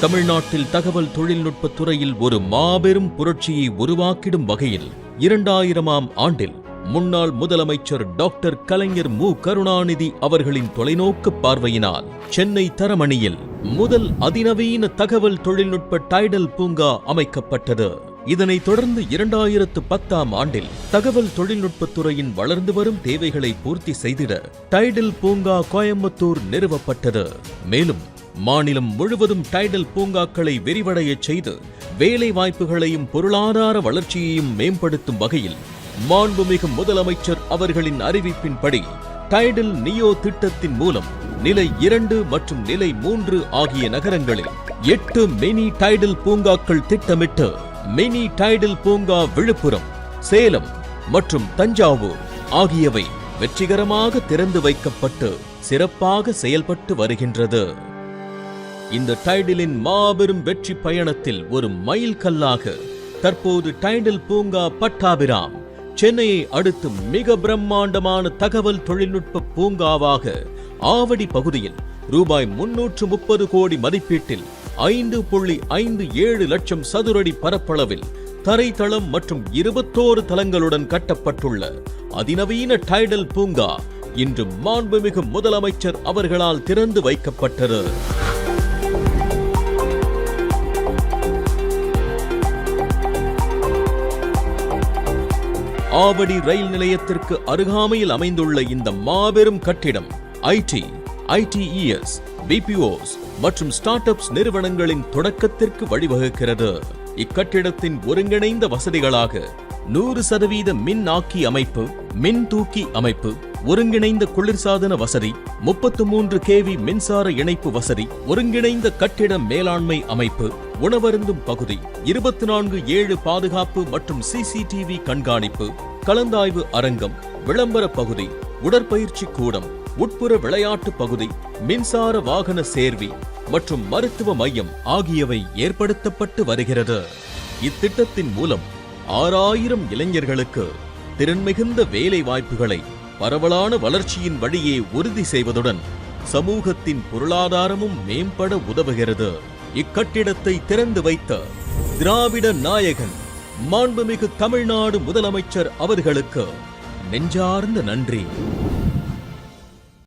தமிழ்நாட்டில் தகவல் தொழில்நுட்பத் துறையில் ஒரு மாபெரும் புரட்சியை உருவாக்கிடும் வகையில் இரண்டாயிரமாம் ஆண்டில் முன்னாள் முதலமைச்சர் டாக்டர் கலைஞர் மு. கருணாநிதி அவர்களின் தொலைநோக்கு பார்வையினால் சென்னை தரமணியில் முதல் அதிநவீன தகவல் தொழில்நுட்ப டைடல் பூங்கா அமைக்கப்பட்டது. இதனைத் தொடர்ந்து இரண்டாயிரத்து பத்தாம் ஆண்டில் தகவல் தொழில்நுட்பத் துறையின் வளர்ந்து வரும் தேவைகளை பூர்த்தி செய்திட டைடல் பூங்கா கோயம்புத்தூர் நிறுவப்பட்டது. மேலும் மாநிலம் முழுவதும் டைடல் பூங்காக்களை விரிவடையச் செய்து வேலை வாய்ப்புகளையும் பொருளாதார வளர்ச்சியையும் மேம்படுத்தும் வகையில் மாண்புமிகு முதலமைச்சர் அவர்களின் அறிவிப்பின்படி டைடல் நியோ திட்டத்தின் மூலம் நிலை இரண்டு மற்றும் நிலை மூன்று ஆகிய நகரங்களில் எட்டு மினி டைடல் பூங்காக்கள் திட்டமிட்டு மினி டைடல் பூங்கா விழுப்புரம் சேலம் மற்றும் தஞ்சாவூர் ஆகியவை வெற்றிகரமாக திறந்து வைக்கப்பட்டு சிறப்பாக செயல்பட்டு வருகின்றது. இந்த டைடிலின் மாபெரும் வெற்றி பயணத்தில் ஒரு மைல் கல்லாக தற்போது டைடில் பூங்கா பட்டாபிராம் சென்னையை அடுத்து மிக பிரம்மாண்டமான தகவல் தொழில்நுட்ப பூங்காவாக ஆவடி பகுதியில் ரூபாய் முன்னூற்று முப்பது கோடி மதிப்பீட்டில் ஐந்து புள்ளி ஐந்து ஏழு லட்சம் சதுரடி பரப்பளவில் தரைத்தளம் மற்றும் இருபத்தோரு தளங்களுடன் கட்டப்பட்டுள்ள அதிநவீன டைடல் பூங்கா இன்று மாண்புமிகு முதலமைச்சர் அவர்களால் திறந்து வைக்கப்பட்டது. ஆவடி ரயில் நிலையத்திற்கு அருகாமையில் அமைந்துள்ள இந்த மாபெரும் கட்டிடம் ஐடி ஐடிஇஎஸ் பிபிஓஸ் மற்றும் ஸ்டார்ட் அப்ஸ் நிறுவனங்களின் தொடக்கத்திற்கு வழிவகுக்கிறது. இக்கட்டிடத்தின் ஒருங்கிணைந்த வசதிகளாக நூறு சதவீத மின் ஆக்கி அமைப்பு மின் தூக்கி அமைப்பு ஒருங்கிணைந்த குளிர்சாதன வசதி முப்பத்து மூன்று கேவி மின்சார இணைப்பு வசதி ஒருங்கிணைந்த கட்டிட மேலாண்மை அமைப்பு உணவருந்தும் பகுதி இருபத்தி நான்கு ஏழு பாதுகாப்பு மற்றும் சிசிடிவி கண்காணிப்பு கலந்தாய்வு அரங்கம் விளம்பர பகுதி உடற்பயிற்சி கூடம் உட்புற விளையாட்டு பகுதி மின்சார வாகன சேர்வி மற்றும் மருத்துவ மையம் ஆகியவை ஏற்படுத்தப்பட்டு வருகிறது. இத்திட்டத்தின் மூலம் ஆறாயிரம் இளைஞர்களுக்கு திறன்மிகுந்த வேலை வாய்ப்புகளை பரவலான வளர்ச்சியின் வழியே உறுதி செய்வதுடன் சமூகத்தின் பொருளாதாரமும் மேம்பட உதவுகிறது. இக்கட்டிடத்தை திறந்து வைத்த திராவிட நாயகன் மாண்புமிகு தமிழ்நாடு முதலமைச்சர் அவர்களுக்கு நெஞ்சார்ந்த நன்றி.